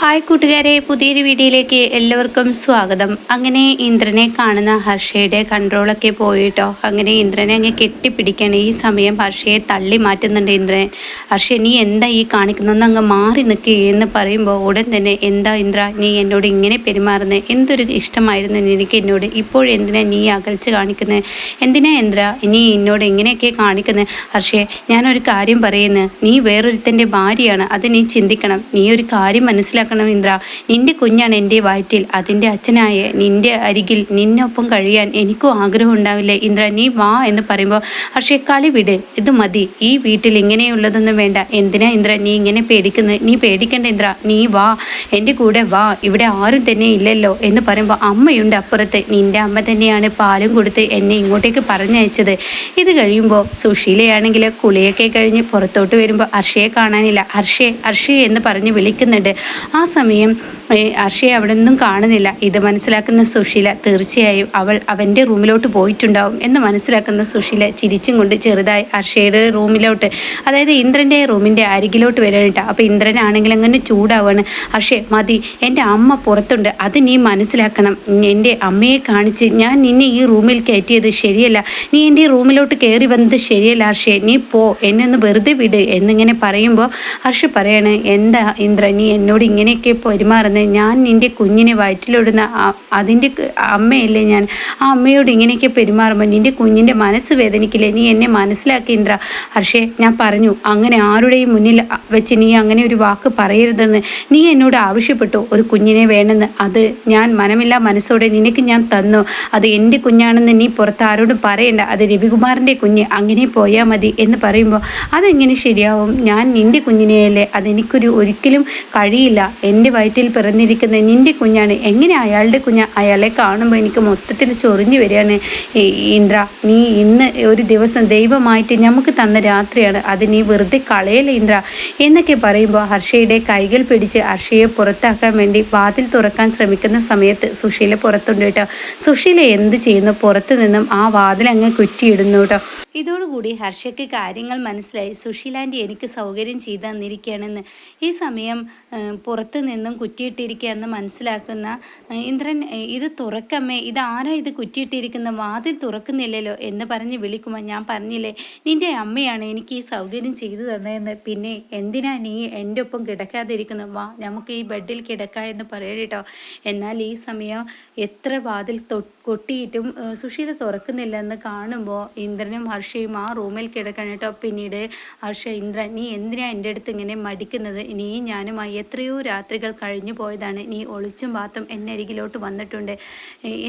Hi കൂട്ടുകാരെ പുതിയൊരു വീഡിയോയിലേക്ക് എല്ലാവർക്കും സ്വാഗതം. അങ്ങനെ ഇന്ദ്രനെ കാണുന്ന ഹർഷയുടെ കൺട്രോളൊക്കെ പോയിട്ടോ? അങ്ങനെ ഇന്ദ്രനെ അങ്ങ് കെട്ടിപ്പിടിക്കണം. ഈ സമയം ഹർഷയെ തള്ളി മാറ്റുന്നുണ്ട് ഇന്ദ്രൻ. ഹർഷ നീ എന്താ ഈ കാണിക്കുന്നൊന്ന് അങ്ങ് മാറി നിൽക്കുക എന്ന് പറയുമ്പോൾ ഉടൻ തന്നെ എന്താ ഇന്ദ്ര നീ എന്നോട് ഇങ്ങനെ പെരുമാറുന്നത് എന്തൊരു ഇഷ്ടമായിരുന്നു എനിക്ക് എന്നോട്? ഇപ്പോഴെന്തിനാ നീ അകൽച്ച് കാണിക്കുന്നത് എന്തിനാ ഇന്ദ്ര നീ എന്നോട് എങ്ങനെയൊക്കെ കാണിക്കുന്നത് ഹർഷയെ ഞാനൊരു കാര്യം പറയുന്നത് നീ വേറൊരുത്തന്റെ ഭാര്യയാണ്. അത് നീ ചിന്തിക്കണം. നീ ഒരു കാര്യം മനസ്സിലാക്കണം. ഇന്ദ്ര. നിന്റെ കുഞ്ഞാണ് എന്റെ വയറ്റിൽ. അതിന്റെ അച്ഛനായ നിന്റെ അരികിൽ നിന്നൊപ്പം കഴിയാൻ എനിക്കും ആഗ്രഹം ഉണ്ടാവില്ല? ഇന്ദ്ര നീ വാ എന്ന് പറയുമ്പോൾ ഹർഷേ കളി വിട്. ഇത് മതി. ഈ വീട്ടിൽ ഇങ്ങനെയുള്ളതൊന്നും വേണ്ട. എന്തിനാ ഇന്ദ്ര നീ ഇങ്ങനെ പേടിക്കുന്നത്? നീ പേടിക്കണ്ട ഇന്ദ്ര. നീ വാ. എന്റെ കൂടെ വാ. ഇവിടെ ആരും തന്നെ ഇല്ലല്ലോ. എന്ന് പറയുമ്പോൾ അമ്മയുണ്ട് അപ്പുറത്ത്. നിന്റെ അമ്മ തന്നെയാണ് പാലും കൊടുത്ത് എന്നെ ഇങ്ങോട്ടേക്ക് പറഞ്ഞയച്ചത്. ഇത് കഴിയുമ്പോൾ സുശീലയാണെങ്കിൽ കുളിയൊക്കെ കഴിഞ്ഞ് പുറത്തോട്ട് വരുമ്പോൾ ഹർഷയെ കാണാനില്ല. ഹർഷേ ഹർഷേ എന്ന് പറഞ്ഞ് വിളിക്കുന്നുണ്ട്. ആ സമയം ഏ, ഹർഷയെ അവിടെ നിന്നും കാണുന്നില്ല. ഇത് മനസ്സിലാക്കുന്ന സുശീല തീർച്ചയായും അവൾ അവന്റെ റൂമിലോട്ട് പോയിട്ടുണ്ടാവും എന്ന് മനസ്സിലാക്കുന്ന സുശീല ചിരിച്ചും കൊണ്ട് ചെറുതായി അർഷയുടെ റൂമിലോട്ട് അതായത് ഇന്ദ്രന്റെ റൂമിന്റെ അരികിലോട്ട് വരാനിട്ട അപ്പോൾ ഇന്ദ്രനാണെങ്കിൽ അങ്ങനെ ചൂടാവാണ്. അർഷേ മതി എന്റെ അമ്മ പുറത്തുണ്ട് അത് നീ മനസ്സിലാക്കണം. എന്റെ അമ്മയെ കാണിച്ച് ഞാൻ നിന്നെ ഈ റൂമിൽ കയറ്റിയത് ശരിയല്ല. നീ എന്റെ റൂമിലോട്ട് കയറി വന്നത് ശരിയല്ല അർഷേ. നീ പോ എന്നെ ഒന്ന് വെറുതെ വിട് എന്നിങ്ങനെ പറയുമ്പോൾ ഹർഷ പറയാണ് എന്താ ഇന്ദ്ര നീ എന്നോട് ഇങ്ങനെയൊക്കെ പെരുമാറുന്നത് ഞാൻ നിന്റെ കുഞ്ഞിനെ വയറ്റിലിടുന്ന അതിന്റെ അമ്മയല്ലേ ഞാൻ? ആ അമ്മയോട് ഇങ്ങനെയൊക്കെ പെരുമാറുമ്പോൾ നിന്റെ കുഞ്ഞിന്റെ മനസ്സ് വേദനിക്കില്ലേ? നീ എന്നെ മനസ്സിലാക്കി ഇന്ദ്ര ഹർഷേ ഞാൻ പറഞ്ഞു അങ്ങനെ ആരുടെയും മുന്നിൽ വെച്ച് നീ അങ്ങനെ ഒരു വാക്ക് പറയരുതെന്ന്. നീ എന്നോട് ആവശ്യപ്പെട്ടു ഒരു കുഞ്ഞിനെ വേണമെന്ന്. അത് ഞാൻ മനമില്ല മനസ്സോടെ നിനക്ക് ഞാൻ തന്നു. അത് എന്റെ കുഞ്ഞാണെന്ന് നീ പുറത്ത് ആരോടും പറയണ്ട. അത് രവികുമാറിന്റെ കുഞ്ഞ് അങ്ങനെ പോയാൽ മതി എന്ന് പറയുമ്പോൾ അതെങ്ങനെ ശരിയാവും? ഞാൻ നിന്റെ കുഞ്ഞിനെയല്ലേ? അതെനിക്കൊരു ഒരിക്കലും കഴിയില്ല. എന്റെ വയറ്റിൽ പിറന്നിരിക്കുന്ന നിന്റെ കുഞ്ഞാണ്. എങ്ങനെ അയാളുടെ കുഞ്ഞ്? അയാളെ കാണുമ്പോൾ എനിക്ക് മൊത്തത്തിൽ ചൊറിഞ്ഞു വരികയാണ്. ഇന്ദ്ര നീ ഇന്ന് ഒരു ദിവസം ദൈവമായിട്ട് നമുക്ക് തന്ന രാത്രിയാണ്. അത് നീ വെറുതെ കളയല്ലേ ഇന്ദ്ര? എന്നൊക്കെ പറയുമ്പോൾ ഹർഷയുടെ കൈകൾ പിടിച്ച് ഹർഷയെ പുറത്താക്കാൻ വേണ്ടി വാതിൽ തുറക്കാൻ ശ്രമിക്കുന്ന സമയത്ത് സുശീല പുറത്തുണ്ട് കേട്ടോ. സുശീല എന്ത് ചെയ്യുന്നു? പുറത്തു നിന്നും ആ വാതിൽ അങ്ങ് കുറ്റിയിടുന്നു കേട്ടോ. ഇതോടുകൂടി ഹർഷയ്ക്ക് കാര്യങ്ങൾ മനസ്സിലായി. സുശീലാന്റെ എനിക്ക് സൗകര്യം ചെയ്തു തന്നിരിക്കുകയാണെന്ന്. ഈ സമയം പുറത്തു നിന്നും നിന്നും കുറ്റിയിട്ടിരിക്കുകയെന്ന് മനസ്സിലാക്കുന്ന ഇന്ദ്രൻ ഇത് തുറക്കമ്മേ ഇത് ആരാ ഇത് കുറ്റിയിട്ടിരിക്കുന്ന വാതിൽ തുറക്കുന്നില്ലല്ലോ എന്ന് പറഞ്ഞ് വിളിക്കുമ്പോൾ ഞാൻ പറഞ്ഞില്ലേ നിന്റെ അമ്മയാണ് എനിക്ക് ഈ സൗകര്യം ചെയ്തു തന്നതെന്ന്. പിന്നെ എന്തിനാ നീ എന്റെ ഒപ്പം കിടക്കാതിരിക്കുന്നു? വാ നമുക്ക് ഈ ബെഡിൽ കിടക്കാം എന്ന് പറയട്ടോ എന്നാൽ ഈ സമയം എത്ര വാതിൽ കൊട്ടിയിട്ടും സുഷീത തുറക്കുന്നില്ലെന്ന് കാണുമ്പോൾ ഇന്ദ്രനും ഹർഷയും ആ റൂമിൽ കിടക്കണം കേട്ടോ. പിന്നീട് ഹർഷ ഇന്ദ്രൻ നീ എന്തിനാ എന്റെ അടുത്ത് ഇങ്ങനെ മടിക്കുന്നത്? നീ ഞാനുമായി എത്രയോ രാത്രികൾ കഴിഞ്ഞു പോയതാണ്. നീ ഒളിച്ചും പാത്തും എന്നെ അരികിലോട്ട് വന്നിട്ടുണ്ട്.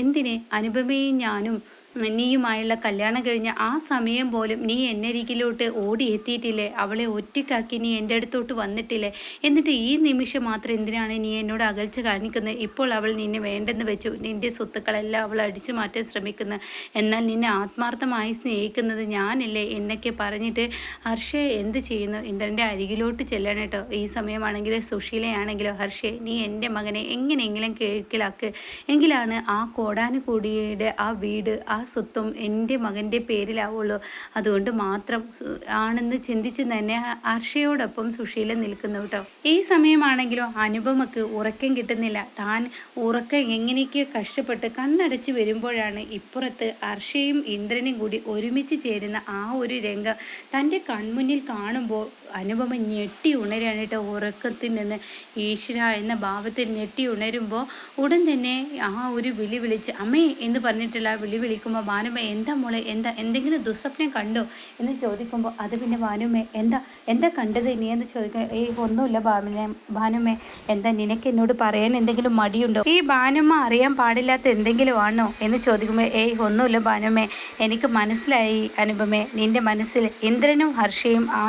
എന്തിന്? അനുപമയും ഞാനും നീയുമായുള്ള കല്യാണം കഴിഞ്ഞ ആ സമയം പോലും നീ എന്നരികിലോട്ട് ഓടി എത്തിയിട്ടില്ലേ അവളെ ഒറ്റക്കാക്കി നീ എന്റെ അടുത്തോട്ട് വന്നിട്ടില്ലേ? എന്നിട്ട് ഈ നിമിഷം മാത്രം എന്തിനാണ് നീ എന്നോട് അകൽച്ച കാണിക്കുന്നത്? ഇപ്പോൾ അവൾ നിന്നെ വേണ്ടെന്ന് വെച്ചു. നിന്റെ സ്വത്തുക്കളെല്ലാം അവൾ അടിച്ചു മാറ്റാൻ ശ്രമിക്കുന്നു. എന്നാൽ നിന്നെ ആത്മാർത്ഥമായി സ്നേഹിക്കുന്നത് ഞാനല്ലേ എന്നൊക്കെ പറഞ്ഞിട്ട് ഹർഷ എന്ത് ചെയ്യുന്നു? ഇന്ദ്രന്റെ അരികിലോട്ട് ചെല്ലണം കേട്ടോ. ഈ സമയമാണെങ്കിൽ സുശീലയാണെങ്കിലോ? ഹർഷേ നീ എന്റെ മകനെ എങ്ങനെയെങ്കിലും കേൾക്കിലാക്ക് എങ്കിലാണ് ആ കോടാനുകൂടിയുടെ ആ വീട് ആ സ്വത്തും എന്റെ മകന്റെ പേരിലാവുള്ളൂ. അതുകൊണ്ട് മാത്രം ആണെന്ന് ചിന്തിച്ച് തന്നെ ഹർഷയോടൊപ്പം സുശീല നിൽക്കുന്നു കേട്ടോ. ഈ സമയമാണെങ്കിലും അനുപമക്ക് ഉറക്കം കിട്ടുന്നില്ല. താൻ ഉറക്കം എങ്ങനെയൊക്കെയോ കഷ്ടപ്പെട്ട് കണ്ണടച്ച് വരുമ്പോഴാണ് ഇപ്പുറത്ത് ഹർഷയും ഇന്ദ്രനും കൂടി ഒരുമിച്ച് ചേരുന്ന ആ ഒരു രംഗം തന്റെ കൺമുന്നിൽ കാണുമ്പോൾ അനുപമ ഞെട്ടി ഉണരാണ് കേട്ടോ ഉറക്കത്തിൽ നിന്ന്. ഈശ്വര എന്ന ഭാവത്തിൽ ഞെട്ടി ഉണരുമ്പോൾ ഉടൻ തന്നെ ആ ഒരു വിളി വിളിച്ച് അമ്മേ എന്ന് പറഞ്ഞിട്ടുള്ള വിളി വിളിക്കുമ്പോൾ ഭാനുമ എന്താ മോളെ? എന്താ എന്തെങ്കിലും ദുസ്വപ്നം കണ്ടോ? എന്ന് ചോദിക്കുമ്പോൾ അത് പിന്നെ ഭാനുമ്മ എന്താ എന്താ കണ്ടത് നീ? എന്ന് ചോദിക്കും ഏയ് ഒന്നുമില്ല ഭാനുമ്മ ഭാനുമ്മ എന്താ നിനക്ക് എന്നോട് പറയാൻ എന്തെങ്കിലും മടിയുണ്ടോ? ഈ ഭാനുമ അറിയാൻ പാടില്ലാത്ത എന്തെങ്കിലും ആണോ? എന്ന് ചോദിക്കുമ്പോൾ ഏയ് ഒന്നുമില്ല ഭാനുമ്മേ എനിക്ക് മനസ്സിലായി അനുപമേ നിന്റെ മനസ്സിൽ ഇന്ദ്രനും ഹർഷയും ആ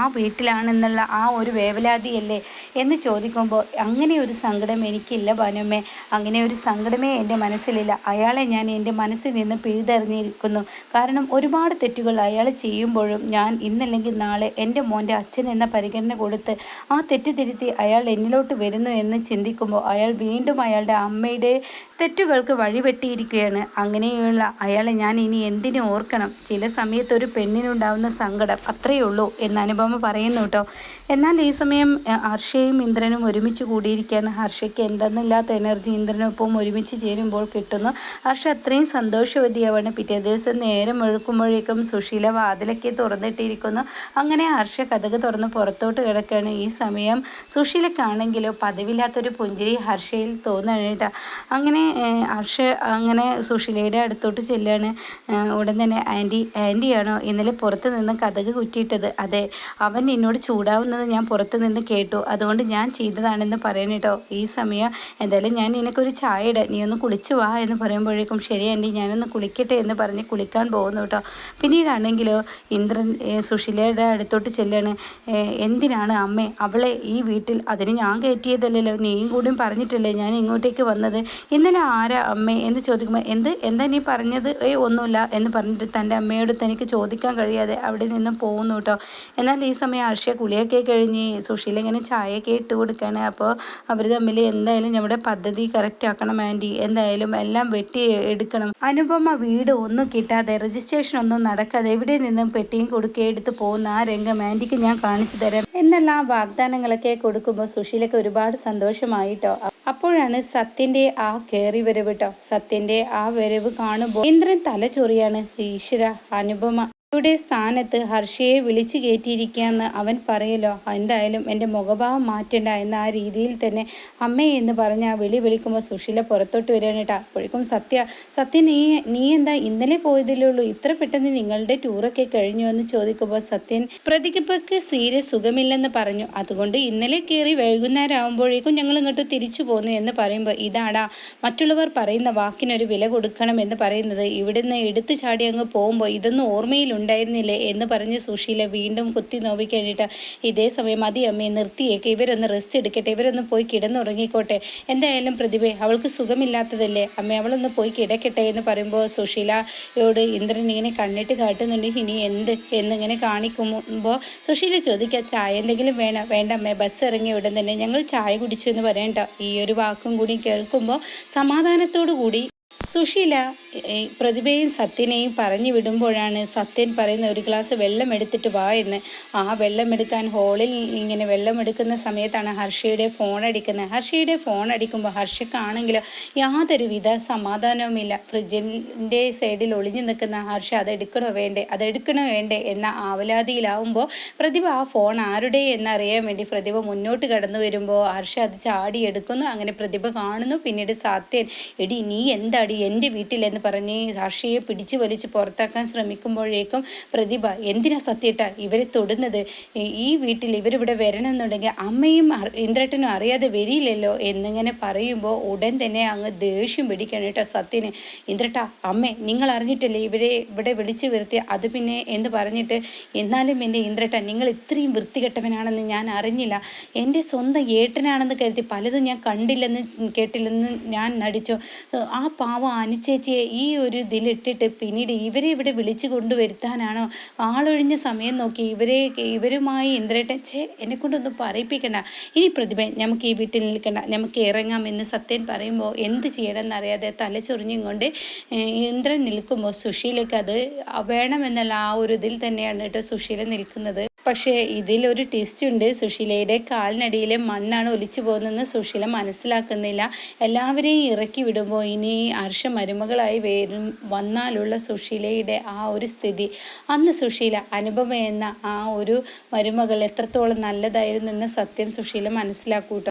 വീട്ടിലാണെന്നുള്ള ആ ഒരു വേവലാതിയല്ലേ എന്ന് ചോദിക്കുമ്പോൾ അങ്ങനെ ഒരു സങ്കടം എനിക്കില്ല ഭാനുമ്മേ. അങ്ങനെ ഒരു സങ്കടമേ എന്റെ മനസ്സിലില്ല. അയാളെ ഞാൻ എന്റെ മനസ്സിൽ നിന്ന് പിഴുതെറിഞ്ഞിരിക്കുന്നു. കാരണം ഒരുപാട് തെറ്റുകൾ അയാൾ ചെയ്യുമ്പോഴും ഞാൻ ഇന്നല്ലെങ്കിൽ നാളെ എന്റെ മോന്റെ അച്ഛൻ എന്ന പരിഗണന കൊടുത്ത് ആ തെറ്റ് തിരുത്തി അയാൾ എന്നിലോട്ട് വരുന്നു എന്ന് ചിന്തിക്കുമ്പോൾ അയാൾ വീണ്ടും അയാളുടെ അമ്മയുടെ തെറ്റുകൾക്ക് വഴിവെട്ടിയിരിക്കുകയാണ്. അങ്ങനെയുള്ള അയാളെ ഞാൻ ഇനി എന്തിനു ഓർക്കണം? ചില സമയത്ത് ഒരു പെണ്ണിനുണ്ടാവുന്ന സങ്കടം അത്രയേ ഉള്ളൂ എന്ന് അനുപമ പറയുന്നു കേട്ടോ. എന്നാൽ ഈ സമയം ഹർഷയും ഇന്ദ്രനും ഒരുമിച്ച് കൂടിയിരിക്കുകയാണ്. ഹർഷയ്ക്ക് എന്തെന്നില്ലാത്ത എനർജി ഇന്ദ്രനൊപ്പം ഒരുമിച്ച് ചേരുമ്പോൾ കിട്ടുന്നു ഹർഷ അത്രയും സന്തോഷവതിയാവാണ്. പിറ്റേ ദിവസം നേരം ഒഴുക്കുമ്പോഴേക്കും സുശീല വാതിലൊക്കെ തുറന്നിട്ടിരിക്കുന്നു. അങ്ങനെ ഹർഷ കഥക് തുറന്ന് പുറത്തോട്ട് കിടക്കുകയാണ്. ഈ സമയം സുശീലക്കാണെങ്കിലോ പതിവില്ലാത്തൊരു പുഞ്ചിരി ഹർഷയിൽ തോന്നുകയാണ് അങ്ങനെ ഹർഷ അങ്ങനെ സുശീലയുടെ അടുത്തോട്ട് ചെല്ലുകയാണ്. ഉടൻ തന്നെ ആന്റി ആന്റിയാണോ ഇന്നലെ പുറത്ത് നിന്ന് കഥക് കുറ്റിയിട്ടത്? അതെ അവൻ എന്നോട് ചൂടാവുന്നത് ഞാൻ പുറത്ത് നിന്ന് കേട്ടു. അതുകൊണ്ട് ഞാൻ ചെയ്തതാണെന്ന് പറയണേട്ടോ ഈ സമയം എന്തായാലും ഞാൻ നിനക്കൊരു ചായ ഇടാം. നീ ഒന്ന് കുളിച്ചു വാ എന്ന് പറയുമ്പോഴേക്കും ശരി ആന്റി ഞാനൊന്ന് കുളിക്കട്ടെ എന്ന് പറഞ്ഞ് കുളിക്കാൻ പോകുന്നു കേട്ടോ പിന്നീടാണെങ്കിലോ ഇന്ദ്രൻ സുശീലയുടെ അടുത്തോട്ട് ചെല്ലാണ്. എന്തിനാണ് അമ്മേ അവളെ ഈ വീട്ടിൽ അതിന് ഞാൻ കയറ്റിയതല്ലല്ലോ? നീയും കൂടിയും പറഞ്ഞിട്ടല്ലേ ഞാൻ ഇങ്ങോട്ടേക്ക് വന്നത്? ഇന്നലെ ആരാ അമ്മേ എന്ന് ചോദിക്കുമ്പോൾ എന്ത് എന്താ നീ പറഞ്ഞത്? ഏ ഒന്നുമില്ല എന്ന് പറഞ്ഞിട്ട് തന്റെ അമ്മയോട് തനിക്ക് ചോദിക്കാൻ കഴിയാതെ അവിടെ നിന്നും പോകുന്നു കേട്ടോ എന്നാൽ ഈ സമയം ഹർഷ കുളിയൊക്കെ കഴിഞ്ഞ് സുശീല ഇങ്ങനെ ചായയൊക്കെ ഇട്ട് കൊടുക്കുകയാണ് അപ്പോൾ അവർ തമ്മിൽ എന്തായാലും നമ്മുടെ പദ്ധതി കറക്റ്റ് ആക്കണം ആന്റി. എന്തായാലും എല്ലാം വെട്ടി എടുക്കണം. അനുപമ വീട് ഒന്നും കിട്ടാതെ രജിസ്ട്രേഷൻ ഒന്നും നടക്കാതെ എവിടെ നിന്നും പെട്ടിയും കൊടുക്കുക എടുത്ത് പോകുന്ന ആ രംഗം ആന്റിക്ക് ഞാൻ കാണിച്ചു തരാം. എന്നെല്ലാം വാഗ്ദാനങ്ങളൊക്കെ കൊടുക്കുമ്പോൾ സുശീലക്ക് ഒരുപാട് സന്തോഷമായിട്ടോ അപ്പോഴാണ് സത്യന്റെ ആ കയറി വരവ് കേട്ടോ സത്യന്റെ ആ വരവ് കാണുമ്പോൾ ഇന്ദ്രൻ തലചൊറിയാണ് ഈശ്വര അനുപമ. യുടെ സ്ഥാനത്ത് ഹർഷയെ വിളിച്ചു കയറ്റിയിരിക്കുകയെന്ന് അവൻ പറയലോ? എന്തായാലും എന്റെ മുഖഭാവം മാറ്റണ്ട എന്ന ആ രീതിയിൽ തന്നെ അമ്മേ എന്ന് പറഞ്ഞ് ആ വിളി വിളിക്കുമ്പോൾ സുശീല പുറത്തോട്ട് വരികയാണ് അപ്പോഴേക്കും സത്യ സത്യ നീ നീ എന്താ ഇന്നലെ പോയതിലേ ഉള്ളൂ? ഇത്ര പെട്ടെന്ന് നിങ്ങളുടെ ടൂറൊക്കെ കഴിഞ്ഞു എന്ന് ചോദിക്കുമ്പോൾ സത്യൻ പ്രതികപ്പക്ക് സീരെ സുഖമില്ലെന്ന് പറഞ്ഞു. അതുകൊണ്ട് ഇന്നലെ കയറി വൈകുന്നേരം ആകുമ്പോഴേക്കും ഞങ്ങൾ ഇങ്ങോട്ട് തിരിച്ചു പോന്നു എന്ന് പറയുമ്പോൾ ഇതാടാ മറ്റുള്ളവർ പറയുന്ന വാക്കിനൊരു വില കൊടുക്കണം എന്ന് പറയുന്നത് ഇവിടുന്ന് എടുത്തു ചാടി അങ്ങ് പോകുമ്പോൾ ഇതൊന്നും ഓർമ്മയിലുണ്ട്? ഉണ്ടായിരുന്നില്ലേ എന്ന് പറഞ്ഞ് സുശീല വീണ്ടും കുത്തി നോവിക്കാനിട്ട് ഇതേ സമയം മതി അമ്മയെ നിർത്തിയേക്ക്. ഇവരൊന്ന് റെസ്റ്റ് എടുക്കട്ടെ. ഇവരൊന്ന് പോയി കിടന്നുറങ്ങിക്കോട്ടെ. എന്തായാലും പ്രതിഭ അവൾക്ക് സുഖമില്ലാത്തതല്ലേ? അമ്മ അവളൊന്ന് പോയി കിടക്കട്ടെ എന്ന് പറയുമ്പോൾ സുശീലയോട് ഇന്ദ്രൻ ഇങ്ങനെ കണ്ണിട്ട് കാട്ടുന്നുണ്ട്. ഇനി എന്ത് എന്നിങ്ങനെ കാണിക്കുമ്പോൾ സുശീല ചോദിക്കുക ചായ എന്തെങ്കിലും വേണം? വേണ്ട അമ്മേ ബസ് ഇറങ്ങിയ ഉടൻ തന്നെ ഞങ്ങൾ ചായ കുടിച്ചു എന്ന് പറയണ്ട. ഈ ഒരു വാക്കും കൂടി കേൾക്കുമ്പോൾ സമാധാനത്തോടു കൂടി സുശീല പ്രതിഭയും സത്യനെയും പറഞ്ഞു വിടുമ്പോഴാണ് സത്യൻ പറയുന്ന ഒരു ഗ്ലാസ് വെള്ളം എടുത്തിട്ട് വാ എന്ന്. ആ വെള്ളം എടുക്കാൻ ഹോളിൽ ഇങ്ങനെ വെള്ളം എടുക്കുന്ന സമയത്താണ് ഹർഷയുടെ ഫോൺ അടിക്കുന്നത്. ഹർഷയുടെ ഫോൺ അടിക്കുമ്പോൾ ഹർഷക്കാണെങ്കിൽ യാതൊരുവിധ സമാധാനവുമില്ല. ഫ്രിഡ്ജിന്റെ സൈഡിൽ ഒളിഞ്ഞു നിൽക്കുന്ന ഹർഷ അതെടുക്കണോ വേണ്ടേ? അതെടുക്കണോ വേണ്ടേ? എന്ന ആവലാതിയിലാവുമ്പോൾ പ്രതിഭ ആ ഫോൺ ആരുടെ എന്നറിയാൻ വേണ്ടി പ്രതിഭ മുന്നോട്ട് കടന്നു വരുമ്പോൾ ഹർഷ അത് ചാടി എടുക്കുന്നു അങ്ങനെ പ്രതിഭ കാണുന്നു. പിന്നീട് സത്യൻ എടി നീ എന്താടി എന്റെ വീട്ടിലെന്ന് പറഞ്ഞ് സാക്ഷിയെ പിടിച്ചു വലിച്ച് പുറത്താക്കാൻ ശ്രമിക്കുമ്പോഴേക്കും പ്രതിഭ എന്തിനാ സത്യട്ട ഇവരെ തൊടുന്നത്? ഈ വീട്ടിൽ ഇവരിവിടെ വരണമെന്നുണ്ടെങ്കിൽ അമ്മയും ഇന്ദ്രട്ടനും അറിയാതെ വരില്ലല്ലോ എന്നിങ്ങനെ പറയുമ്പോൾ ഉടൻ തന്നെ അങ്ങ് ദേഷ്യം പിടിക്കണം കേട്ടോ സത്യന്. ഇന്ദ്രട്ട അമ്മേ നിങ്ങൾ അറിഞ്ഞിട്ടല്ലേ ഇവരെ ഇവിടെ വിളിച്ചു വരുത്തി അത് പിന്നെ എന്ന് പറഞ്ഞിട്ട് എന്നാലും എന്റെ ഇന്ദ്രട്ട നിങ്ങൾ ഇത്രയും വൃത്തികെട്ടവനാണെന്ന് ഞാൻ അറിഞ്ഞില്ല. എന്റെ സ്വന്തം ഏട്ടനാണെന്ന് കരുതി പലതും ഞാൻ കണ്ടില്ലെന്ന് കേട്ടില്ലെന്ന് ഞാൻ നടിച്ചു? ആ പാവം അനുചേച്ചിയെ ഈ ഒരു ഇതിലിട്ടിട്ട് പിന്നീട് ഇവരെ ഇവിടെ വിളിച്ചു കൊണ്ടുവരുത്താനാണോ? ആളൊഴിഞ്ഞ സമയം നോക്കി ഇവരെ ഇവരുമായി ഇന്ദ്രേട്ടൻ ചേ എന്നെ കൊണ്ടൊന്നും പറയിപ്പിക്കണ്ട. ഇനി പ്രതിമ നമുക്ക് ഈ വീട്ടിൽ നിൽക്കണ്ട. നമുക്ക് ഇറങ്ങാം എന്ന് സത്യൻ പറയുമ്പോൾ എന്ത് ചെയ്യണമെന്നറിയാതെ തലച്ചൊറിഞ്ഞും കൊണ്ട് ഇന്ദ്രൻ നിൽക്കുമ്പോൾ സുശീലയ്ക്ക് അത് വേണമെന്നുള്ള ആ ഒരു ഇതിൽ തന്നെയാണ് കേട്ടോ സുശീല നിൽക്കുന്നത്. പക്ഷേ ഇതിലൊരു ട്വിസ്റ്റ് ഉണ്ട്. സുശീലയുടെ കാലിനടിയിലെ മണ്ണാണ് ഒലിച്ചു പോകുന്നതെന്ന് സുശീല മനസ്സിലാക്കുന്നില്ല. എല്ലാവരെയും ഇറക്കി വിടുമ്പോൾ ഇനി അർഷ മരുമകളായി വരും വന്നാലുള്ള സുശീലയുടെ ആ ഒരു സ്ഥിതി. അന്ന് സുശീല അനുഭവം എന്ന ആ ഒരു മരുമകൾ എത്രത്തോളം നല്ലതായിരുന്നു എന്ന സത്യം സുശീല മനസ്സിലാക്കൂട്ടോ.